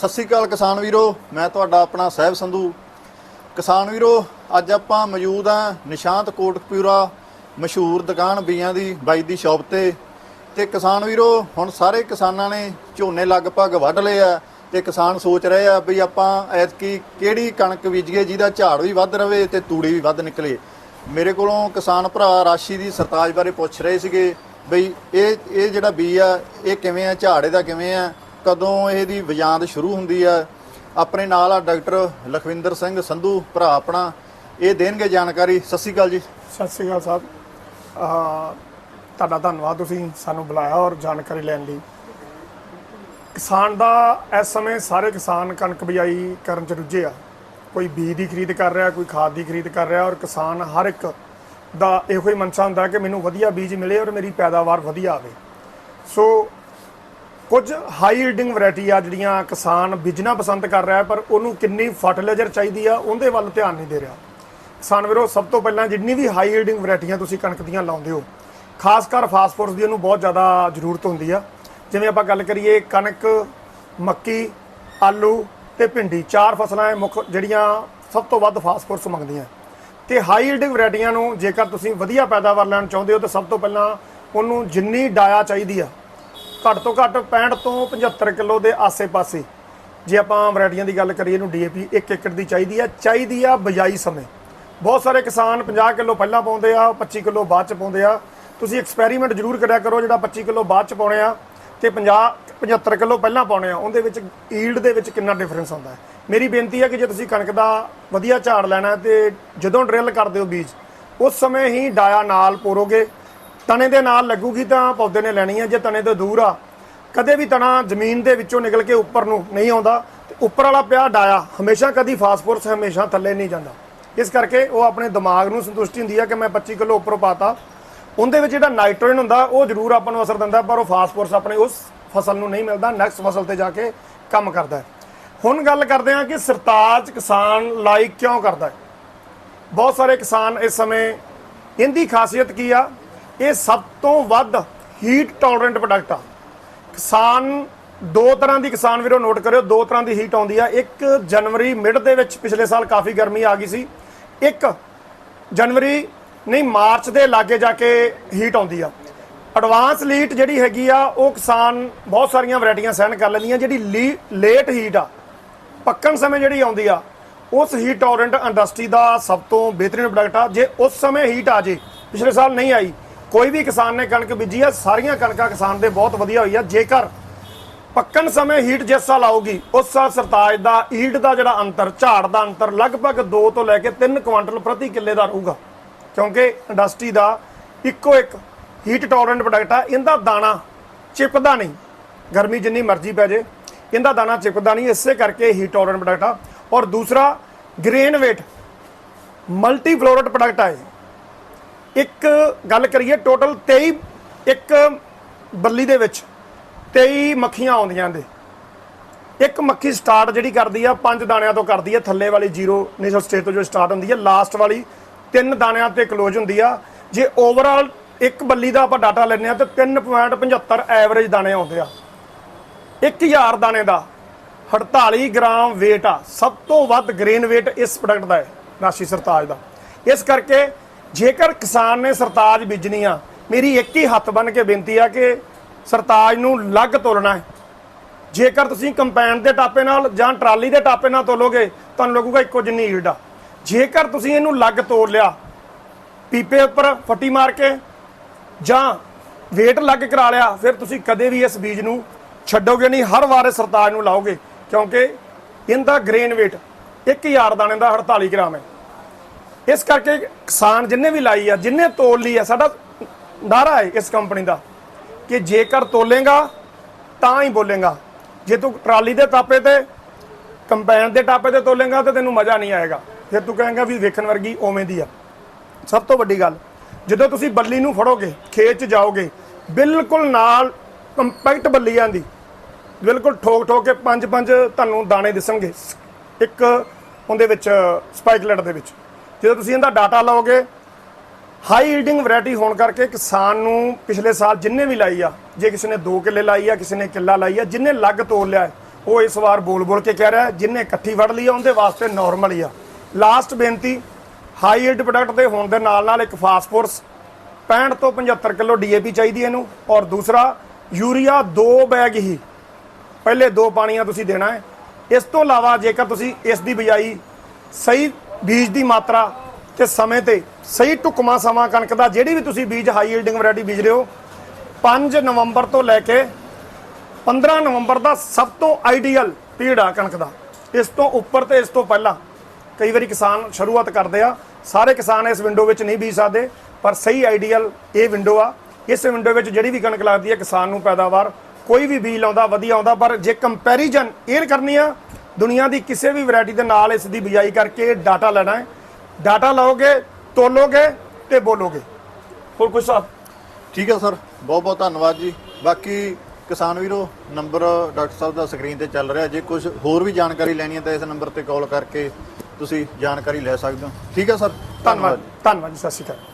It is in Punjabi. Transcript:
ਸਤਿ ਸ਼੍ਰੀ ਅਕਾਲ ਕਿਸਾਨ ਵੀਰੋ, ਮੈਂ ਤੁਹਾਡਾ ਆਪਣਾ ਸਹਿਬ ਸੰਧੂ। ਕਿਸਾਨ ਵੀਰੋ, ਅੱਜ ਆਪਾਂ ਮੌਜੂਦ ਆ ਨਿਸ਼ਾਂਤ ਕੋਟਕਪੂਰਾ ਮਸ਼ਹੂਰ ਦੁਕਾਨ ਬੀਆਂ ਦੀ, ਬਾਈ ਦੀ ਸ਼ਾਪ ਤੇ। ਤੇ ਕਿਸਾਨ ਵੀਰੋ, ਹੁਣ ਸਾਰੇ ਕਿਸਾਨਾਂ ਨੇ ਝੋਨੇ ਲਗਭਗ ਵੱਢ ਲਏ ਆ ਤੇ ਕਿਸਾਨ ਸੋਚ ਰਹੇ ਆ ਵੀ ਆਪਾਂ ਐਤਕੀ ਕਿਹੜੀ ਕਣਕ ਬੀਜੀਏ, ਜਿਹਦਾ ਝਾੜ ਵੀ ਵੱਧ ਰਵੇ ਤੇ ਤੂੜੀ ਵੀ ਵੱਧ ਨਿਕਲੇ। ਮੇਰੇ ਕੋਲੋਂ ਕਿਸਾਨ ਭਰਾ ਰਾਸ਼ੀ ਦੀ ਸਰਤਾਜ ਬਾਰੇ ਪੁੱਛ ਰਹੇ ਸੀਗੇ ਬਈ ਇਹ ਇਹ ਜਿਹੜਾ ਬੀ ਆ, ਇਹ ਕਿਵੇਂ ਆ, ਝਾੜ ਇਹਦਾ ਕਿਵੇਂ ਆ? ਕਦੋਂ ਇਹਦੀ ਵਿਜਾਂਦ ਸ਼ੁਰੂ ਹੁੰਦੀ ਆ, ਆਪਣੇ ਨਾਲ ਆ ਡਾਕਟਰ ਲਖਵਿੰਦਰ ਸਿੰਘ ਸੰਧੂ, ਭਰਾ ਆਪਣਾ, ਇਹ ਦੇਣਗੇ ਜਾਣਕਾਰੀ। ਸਤਿ ਸ਼੍ਰੀ ਅਕਾਲ ਜੀ। ਸਤਿ ਸ਼੍ਰੀ ਅਕਾਲ ਸਾਹਿਬ। ਅਹ, ਤੁਹਾਡਾ ਧੰਨਵਾਦ ਤੁਸੀਂ ਸਾਨੂੰ ਬੁਲਾਇਆ ਔਰ ਜਾਣਕਾਰੀ ਲੈਣ ਲਈ। ਕਿਸਾਨ ਦਾ ਇਸ ਸਮੇਂ ਸਾਰੇ ਕਿਸਾਨ ਕਣਕ ਬਿਜਾਈ ਕਰਨ ਚ ਰੁੱਝੇ ਆ। ਕੋਈ ਬੀਜ ਦੀ ਖਰੀਦ ਕਰ ਰਿਹਾ, ਕੋਈ ਖਾਦ ਦੀ ਖਰੀਦ ਕਰ ਰਿਹਾ ਔਰ ਕਿਸਾਨ ਹਰ ਇੱਕ ਦਾ ਇਹੋ ਹੀ ਮਨਸਾ ਹੁੰਦਾ ਕਿ ਮੈਨੂੰ ਵਧੀਆ ਬੀਜ ਮਿਲੇ ਔਰ ਮੇਰੀ ਪੈਦਾਵਾਰ ਵਧੀਆ ਆਵੇ। ਸੋ ਕੁਝ ਹਾਈ ਯੀਲਡਿੰਗ ਵੈਰਾਈਟੀ ਆ ਜਿਹੜੀਆਂ ਕਿਸਾਨ ਬੀਜਣਾ ਪਸੰਦ ਕਰ ਰਿਹਾ ਪਰ ਉਹਨੂੰ ਕਿੰਨੀ ਫਰਟੀਲਾਈਜ਼ਰ ਚਾਹੀਦੀ ਆ, ਉਹਦੇ ਵੱਲ ਧਿਆਨ ਨਹੀਂ ਦੇ ਰਿਹਾ। ਕਿਸਾਨ ਵੀਰੋ, ਸਭ ਤੋਂ ਪਹਿਲਾਂ ਜਿੰਨੀ ਵੀ ਹਾਈ ਯੀਲਡਿੰਗ ਵੈਰਾਈਟੀਆਂ ਤੁਸੀਂ ਕਣਕ ਦੀਆਂ ਲਾਉਂਦੇ ਹੋ, ਖਾਸ ਕਰ ਫਾਸਫੋਰਸ ਦੀ ਉਹਨੂੰ ਬਹੁਤ ਜ਼ਿਆਦਾ ਜ਼ਰੂਰਤ ਹੁੰਦੀ ਆ। ਜਿਵੇਂ ਆਪਾਂ ਗੱਲ ਕਰੀਏ ਕਣਕ, ਮੱਕੀ, ਆਲੂ ਤੇ ਭਿੰਡੀ, ਚਾਰ ਫਸਲਾਂ ਇਹ ਮੁੱਖ ਜਿਹੜੀਆਂ ਸਭ ਤੋਂ ਵੱਧ ਫਾਸਫੋਰਸ ਮੰਗਦੀਆਂ। ਤੇ ਹਾਈ ਯੀਲਡਿੰਗ ਵੈਰਾਈਟੀਆਂ ਨੂੰ ਜੇਕਰ ਤੁਸੀਂ ਵਧੀਆ ਪੈਦਾਵਾਰ ਲੈਣ ਚਾਹੁੰਦੇ ਹੋ, ਤਾਂ ਸਭ ਤੋਂ ਪਹਿਲਾਂ ਉਹਨੂੰ ਜਿੰਨੀ ਡਾਇਆ ਚਾਹੀਦੀ ਆ ਘੱਟ ਤੋਂ ਘੱਟ 65 ਤੋਂ 75 ਕਿਲੋ ਦੇ ਆਸੇ-ਪਾਸੇ। ਜੇ ਆਪਾਂ ਵੈਰਾਈਟੀਆਂ ਦੀ ਗੱਲ ਕਰੀਏ, ਇਹਨੂੰ ਡੀਏਪੀ 1 ਏਕੜ ਦੀ ਚਾਹੀਦੀ ਆ। ਚਾਹੀਦੀ ਆ ਬਜਾਈ ਸਮੇਂ। ਬਹੁਤ ਸਾਰੇ ਕਿਸਾਨ 50 ਕਿਲੋ ਪਹਿਲਾਂ ਪਾਉਂਦੇ ਆ 25 ਕਿਲੋ ਬਾਅਦ ਚ ਪਾਉਂਦੇ ਆ। ਤੁਸੀਂ ਐਕਸਪੈਰੀਮੈਂਟ ਜ਼ਰੂਰ ਕਰਿਆ ਕਰੋ, ਜਿਹੜਾ 25 ਕਿਲੋ ਬਾਅਦ ਚ ਪਾਉਣੇ ਆ ਤੇ 50 75 ਕਿਲੋ ਪਹਿਲਾਂ ਪਾਉਣੇ ਆ, ਉਹਦੇ ਵਿੱਚ ਈਲਡ ਦੇ ਵਿੱਚ ਕਿੰਨਾ ਡਿਫਰੈਂਸ ਆਉਂਦਾ ਹੈ? ਮੇਰੀ ਬੇਨਤੀ ਹੈ ਕਿ ਜੇ ਤੁਸੀਂ ਕਣਕ ਦਾ ਵਧੀਆ ਝਾੜ ਲੈਣਾ ਹੈ ਤੇ ਜਦੋਂ ਡਰਿਲ ਕਰਦੇ ਹੋ ਬੀਜ, ਉਸ ਸਮੇਂ ਹੀ ਡਾਇਆ ਨਾਲ ਪੋਰੋਗੇ। ਤਣੇ ਦੇ ਨਾਲ ਲੱਗੂਗੀ ਤਾਂ ਪੌਦੇ ਨੇ ਲੈਣੀ ਹੈ ਜੇ ਤਣੇ ਤੋਂ ਦੂਰ ਆ। ਕਦੇ ਵੀ ਤਣਾ ਜ਼ਮੀਨ ਦੇ ਵਿੱਚੋਂ ਨਿਕਲ ਕੇ ਉੱਪਰ ਨੂੰ ਨਹੀਂ ਆਉਂਦਾ। ਤੇ ਉੱਪਰ ਵਾਲਾ ਪਿਆ ਡਾਇਆ, ਹਮੇਸ਼ਾ ਕਦੀ ਫਾਸਫੋਰਸ ਹਮੇਸ਼ਾ ਥੱਲੇ ਨਹੀਂ ਜਾਂਦਾ। ਇਸ ਕਰਕੇ ਉਹ ਆਪਣੇ ਦਿਮਾਗ ਨੂੰ ਸੰਤੁਸ਼ਟੀ ਹੁੰਦੀ ਹੈ ਕਿ ਮੈਂ 25 ਕਿਲੋ ਉੱਪਰੋਂ ਪਾਤਾ। ਉਹਦੇ ਵਿੱਚ ਜਿਹੜਾ ਨਾਈਟ੍ਰੋਜਨ ਹੁੰਦਾ, ਉਹ ਜ਼ਰੂਰ ਆਪਾਂ ਨੂੰ ਅਸਰ ਦਿੰਦਾ, ਪਰ ਉਹ ਫਾਸਫੋਰਸ ਆਪਣੇ ਉਸ ਫਸਲ ਨੂੰ ਨਹੀਂ ਮਿਲਦਾ, ਨੈਕਸਟ ਫਸਲ ਤੇ ਜਾ ਕੇ ਕੰਮ ਕਰਦਾ ਹੈ। ਹੁਣ ਗੱਲ ਕਰਦੇ ਹਾਂ ਕਿ ਸਰਤਾਜ ਕਿਸਾਨ ਲਾਈਕ ਕਿਉਂ ਕਰਦਾ ਹੈ? ਬਹੁਤ ਸਾਰੇ ਕਿਸਾਨ ਇਸ ਸਮੇਂ ਇਹਦੀ ਖਾਸੀਅਤ ਕੀ ਆ? ਇਹ ਸਭ ਤੋਂ ਵੱਧ ਹੀਟ ਟੋਲਰੈਂਟ ਪ੍ਰੋਡਕਟ ਆ। ਕਿਸਾਨ, ਦੋ ਤਰ੍ਹਾਂ ਦੀ ਕਿਸਾਨ ਵੀਰੋ ਨੋਟ ਕਰਿਓ, ਦੋ ਤਰ੍ਹਾਂ ਦੀ ਹੀਟ ਆਉਂਦੀ ਆ। ਇੱਕ ਜਨਵਰੀ ਮਿਡ ਦੇ ਵਿੱਚ ਪਿਛਲੇ ਸਾਲ ਕਾਫੀ ਗਰਮੀ ਆ ਗਈ ਸੀ। ਇੱਕ ਜਨਵਰੀ, ਨਹੀਂ, ਮਾਰਚ ਦੇ ਲਾਗੇ ਜਾ ਕੇ ਹੀਟ ਆਉਂਦੀ ਆ। ਐਡਵਾਂਸ ਲੀਟ ਜਿਹੜੀ ਹੈਗੀ ਆ, ਉਹ ਕਿਸਾਨ ਬਹੁਤ ਸਾਰੀਆਂ ਵੈਰਾਈਟੀਆਂ ਸਹਿਣ ਕਰ ਲੈਂਦੀਆਂ, ਜਿਹੜੀ ਲੇਟ ਹੀਟ ਆ। ਪੱਕਣ ਸਮੇਂ ਜਿਹੜੀ ਆਉਂਦੀ ਆ, ਉਸ ਹੀਟ ਟੋਲਰੈਂਟ ਇੰਡਸਟਰੀ ਦਾ ਸਭ ਤੋਂ ਬਿਹਤਰੀਨ ਪ੍ਰੋਡਕਟ ਆ। ਜੇ ਉਸ ਸਮੇਂ ਹੀਟ ਆ ਜੇ, ਪਿਛਲੇ ਸਾਲ ਨਹੀਂ ਆਈ ਕੋਈ ਵੀ ਕਿਸਾਨ ਨੇ ਕਣਕ ਬੀਜੀ ਆ, ਸਾਰੀਆਂ ਕਣਕਾਂ ਕਿਸਾਨ ਦੇ ਬਹੁਤ ਵਧੀਆ ਹੋਈ ਆ। ਜੇਕਰ ਪੱਕਣ ਸਮੇਂ ਹੀਟ ਜਿਸ ਸਾਲ ਆਊਗੀ, ਉਸ ਸਾਲ ਸਰਤਾਜ ਦਾ ਹੀਟ ਦਾ ਜਿਹੜਾ ਅੰਤਰ, ਝਾੜ ਦਾ ਅੰਤਰ ਲਗਭਗ 2 ਤੋਂ ਲੈ ਕੇ 3 ਕੁਇੰਟਲ ਪ੍ਰਤੀ ਕਿੱਲੇ ਦਾ ਰਹੂਗਾ। ਕਿਉਂਕਿ ਇੰਡਸਟਰੀ ਦਾ ਇੱਕੋ ਇੱਕ ਹੀਟ ਟੋਲਰੈਂਟ ਪ੍ਰੋਡਕਟ ਆ, ਇਹਦਾ ਦਾਣਾ ਚਿਪਦਾ ਨਹੀਂ। ਗਰਮੀ ਜਿੰਨੀ ਮਰਜ਼ੀ ਪੈ ਜੇ, ਇਹਦਾ ਦਾਣਾ ਚਿਪਦਾ ਨਹੀਂ, ਇਸੇ ਕਰਕੇ ਹੀਟ ਟੋਲਰੈਂਟ ਪ੍ਰੋਡਕਟ ਆ। ਔਰ ਦੂਸਰਾ ਗ੍ਰੇਨ ਵੇਟ ਮਲਟੀ ਫਲੋਰਟ ਪ੍ਰੋਡਕਟ ਆ ਇਹ। ਇੱਕ ਗੱਲ ਕਰੀਏ ਟੋਟਲ 23 ਇੱਕ ਬੱਲੀ ਦੇ ਵਿੱਚ 23 ਮੱਖੀਆਂ ਆਉਂਦੀਆਂ ਦੇ ਇੱਕ ਮੱਖੀ ਸਟਾਰਟ ਜਿਹੜੀ ਕਰਦੀ ਆ, ਪੰਜ ਦਾਣਿਆਂ ਤੋਂ ਕਰਦੀ ਆ, ਥੱਲੇ ਵਾਲੀ ਜ਼ੀਰੋ ਇਨੀਸ਼ੀਅਲ ਸਟੇਜ ਤੋਂ ਜੋ ਸਟਾਰਟ ਹੁੰਦੀ ਆ, ਲਾਸਟ ਵਾਲੀ ਤਿੰਨ ਦਾਣਿਆਂ ਤੇ ਕਲੋਜ਼ ਹੁੰਦੀ ਆ। ਜੇ ਓਵਰਆਲ ਇੱਕ ਬੱਲੀ ਦਾ ਆਪਾਂ ਡਾਟਾ ਲੈਂਦੇ ਆ ਤੇ 3.75 ਐਵਰੇਜ ਦਾਣੇ ਆਉਂਦੇ ਆ। 1000 ਦਾਣੇ ਦਾ 48 ਗ੍ਰਾਮ weight ਆ। ਸਭ ਤੋਂ ਵੱਧ ਗ੍ਰੇਨ weight ਇਸ ਪ੍ਰੋਡਕਟ ਦਾ ਹੈ, ਰਾਸ਼ੀ ਸਰਤਾਜ ਦਾ। ਇਸ ਕਰਕੇ ਜੇਕਰ ਕਿਸਾਨ ਨੇ ਸਰਤਾਜ ਬੀਜਣੀ ਆ, ਮੇਰੀ ਇੱਕ ਹੀ ਹੱਥ ਬੰਨ ਕੇ ਬੇਨਤੀ ਆ ਕਿ ਸਰਤਾਜ ਨੂੰ ਲੱਗ ਤੋਲਣਾ ਹੈ। ਜੇਕਰ ਤੁਸੀਂ ਕੰਪੈਨ ਦੇ ਟਾਪੇ ਨਾਲ ਜਾਂ ਟਰਾਲੀ ਦੇ ਟਾਪੇ ਨਾਲ ਤੋਲੋਗੇ, ਤੁਹਾਨੂੰ ਲੱਗੂਗਾ ਇੱਕੋ ਜਿੰਨੀ ਈਲਡ ਆ। ਜੇਕਰ ਤੁਸੀਂ ਇਹਨੂੰ ਲੱਗ ਤੋਲ ਲਿਆ, ਪੀਪੇ ਉੱਪਰ ਫੱਟੀ ਮਾਰ ਕੇ ਜਾਂ weight ਲੱਗ ਕਰਾ ਲਿਆ, ਫਿਰ ਤੁਸੀਂ ਕਦੇ ਵੀ ਇਸ ਬੀਜ ਨੂੰ ਛੱਡੋਗੇ ਨਹੀਂ, ਹਰ ਵਾਰ ਇਹ ਸਰਤਾਜ ਨੂੰ ਲਾਓਗੇ, ਕਿਉਂਕਿ ਇਹਦਾ ਗ੍ਰੇਨ weight 1000 ਦਾਣੇ ਦਾ 48 ਗ੍ਰਾਮ ਹੈ। ਇਸ ਕਰਕੇ ਕਿਸਾਨ ਜਿੰਨੇ ਵੀ ਲਾਈ ਆ, ਜਿੰਨੇ ਤੋਲ ਲਈ ਆ, ਸਾਡਾ ਨਾਰਾ ਹੈ ਇਸ ਕੰਪਨੀ ਦਾ ਕਿ ਜੇਕਰ ਤੋਲੇਗਾ ਤਾਂ ਹੀ ਬੋਲੇਗਾ। ਜੇ ਤੂੰ ਟਰਾਲੀ ਦੇ ਟਾਪੇ ਤੇ ਕੰਪੈਨ ਦੇ ਟਾਪੇ ਤੇ ਤੋਲੇਗਾ ਤਾਂ ਤੈਨੂੰ ਮਜ਼ਾ ਨਹੀਂ ਆਏਗਾ। ਫਿਰ ਤੂੰ ਕਹੇਗਾ ਵੀ ਵੇਖਣ ਵਰਗੀ ਓਵੇਂ ਦੀ ਆ। ਸਭ ਤੋਂ ਵੱਡੀ ਗੱਲ, ਜਦੋਂ ਤੁਸੀਂ ਬੱਲੀ ਨੂੰ ਫੜੋਗੇ, ਖੇਤ 'ਚ ਜਾਓਗੇ, ਬਿਲਕੁਲ ਨਾਲ ਕੰਪੈਕਟ ਬੱਲੀ ਦੀ, ਬਿਲਕੁਲ ਠੋਕ ਠੋਕ ਕੇ ਪੰਜ ਪੰਜ ਤੁਹਾਨੂੰ ਦਾਣੇ ਦਿਸਣਗੇ। ਇੱਕ ਉਹਦੇ ਵਿੱਚ, ਸਪਾਈਕਲੈਟ ਦੇ ਵਿੱਚ। ਜਦੋਂ ਤੁਸੀਂ ਇਹਦਾ ਡਾਟਾ ਲਓਗੇ ਹਾਈ ਈਲਡਿੰਗ ਵੈਰਾਈਟੀ ਹੋਣ ਕਰਕੇ ਕਿਸਾਨ ਨੂੰ ਪਿਛਲੇ ਸਾਲ ਜਿੰਨੇ ਵੀ ਲਾਈ ਆ, ਜੇ ਕਿਸੇ ਨੇ 2 ਕਿੱਲੇ ਲਾਈ ਆ, ਕਿਸੇ ਨੇ ਕਿੱਲਾ ਲਾਈ ਆ, ਜਿੰਨੇ ਲੱਗ ਤੋਲ ਲਿਆ ਉਹ ਇਸ ਵਾਰ ਬੋਲ ਬੋਲ ਕੇ ਕਹਿ ਰਿਹਾ ਜਿੰਨੇ ਇਕੱਠੀ ਫੜ ਲਈ ਆ, ਉਹਦੇ ਵਾਸਤੇ ਨਾਰਮਲ ਹੀ ਆ। ਲਾਸਟ ਬੇਨਤੀ ਹਾਈ ਯੀਲਡ ਪ੍ਰੋਡਕਟ ਦੇ ਹੋਣ ਦੇ ਨਾਲ ਨਾਲ ਇੱਕ ਫਾਸਫੋਰਸ 65 ਤੋਂ 75 ਕਿਲੋ ਡੀਏਪੀ ਚਾਹੀਦੀ ਇਹਨੂੰ। ਔਰ ਦੂਸਰਾ, ਯੂਰੀਆ ਦੋ ਬੈਗ ਹੀ, ਪਹਿਲੇ ਦੋ ਪਾਣੀਆਂ ਤੁਸੀਂ ਦੇਣਾ ਹੈ। ਇਸ ਤੋਂ ਇਲਾਵਾ ਜੇਕਰ ਤੁਸੀਂ ਇਸ ਦੀ ਬਿਜਾਈ ਸਹੀ ਬੀਜ ਦੀ ਮਾਤਰਾ ਤੇ ਸਮੇਂ ਤੇ ਸਹੀ ਢੁਕਮਾ ਸਮਾਂ ਕਣਕ ਦਾ, ਜਿਹੜੀ ਵੀ ਤੁਸੀਂ ਬੀਜ ਹਾਈ ਯੀਲਡਿੰਗ ਵੈਰਾਈਟੀ ਬੀਜ ਰਹੇ ਹੋ 5 ਨਵੰਬਰ ਤੋਂ ਲੈ ਕੇ 15 ਨਵੰਬਰ ਦਾ ਸਭ ਤੋਂ ਆਈਡੀਅਲ ਪੀਰੀਅਡ ਆ ਕਣਕ ਦਾ। ਇਸ ਤੋਂ ਉੱਪਰ ਤੇ ਇਸ ਤੋਂ ਪਹਿਲਾਂ ਕਈ ਵਾਰੀ ਕਿਸਾਨ ਸ਼ੁਰੂਆਤ ਕਰਦੇ ਆ, ਸਾਰੇ ਕਿਸਾਨ ਇਸ ਵਿੰਡੋ ਵਿੱਚ ਨਹੀਂ ਬੀਜ ਸਕਦੇ, ਪਰ ਸਹੀ ਆਈਡੀਅਲ ਇਹ ਵਿੰਡੋ ਆ। ਇਸ ਵਿੰਡੋ ਵਿੱਚ ਜਿਹੜੀ ਵੀ ਕਣਕ ਲੱਗਦੀ ਹੈ ਕਿਸਾਨ ਨੂੰ ਪੈਦਾਵਾਰ, ਕੋਈ ਵੀ ਬੀਜ ਲਾਉਂਦਾ, ਵਧੀਆ ਆਉਂਦਾ, ਪਰ ਜੇ ਕੰਪੈਰੀਜ਼ਨ ਇਹ ਕਰਨੀ ਆ ਦੁਨੀਆ ਦੀ ਕਿਸੇ ਵੀ ਵੈਰਾਈਟੀ ਦੇ ਨਾਲ ਇਸ ਦੀ ਬਿਜਾਈ ਕਰਕੇ ਡਾਟਾ ਲੈਣਾ ਹੈ। ਡਾਟਾ ਲਓਗੇ ਤੋਲੋਗੇ ਤੇ ਬੋਲੋਗੇ। ਹੋਰ ਕੁਝ ਸਾਹਿਬ ਠੀਕ ਹੈ ਸਰ ਬਹੁਤ ਬਹੁਤ ਧੰਨਵਾਦ ਜੀ। ਬਾਕੀ ਕਿਸਾਨ ਵੀਰੋ ਨੰਬਰ ਡਾਕਟਰ ਸਾਹਿਬ ਦਾ ਸਕਰੀਨ ਤੇ ਚੱਲ ਰਿਹਾ। ਜੇ ਕੁਝ ਹੋਰ ਵੀ ਜਾਣਕਾਰੀ ਲੈਣੀ ਹੈ ਤਾਂ ਇਸ ਨੰਬਰ ਤੇ ਕਾਲ ਕਰਕੇ ਤੁਸੀਂ ਜਾਣਕਾਰੀ ਲੈ ਸਕਦੇ ਹੋ। ਠੀਕ ਹੈ ਸਰ ਧੰਨਵਾਦ ਧੰਨਵਾਦ ਜੀ ਸਤਿ ਸ਼੍ਰੀ ਅਕਾਲ।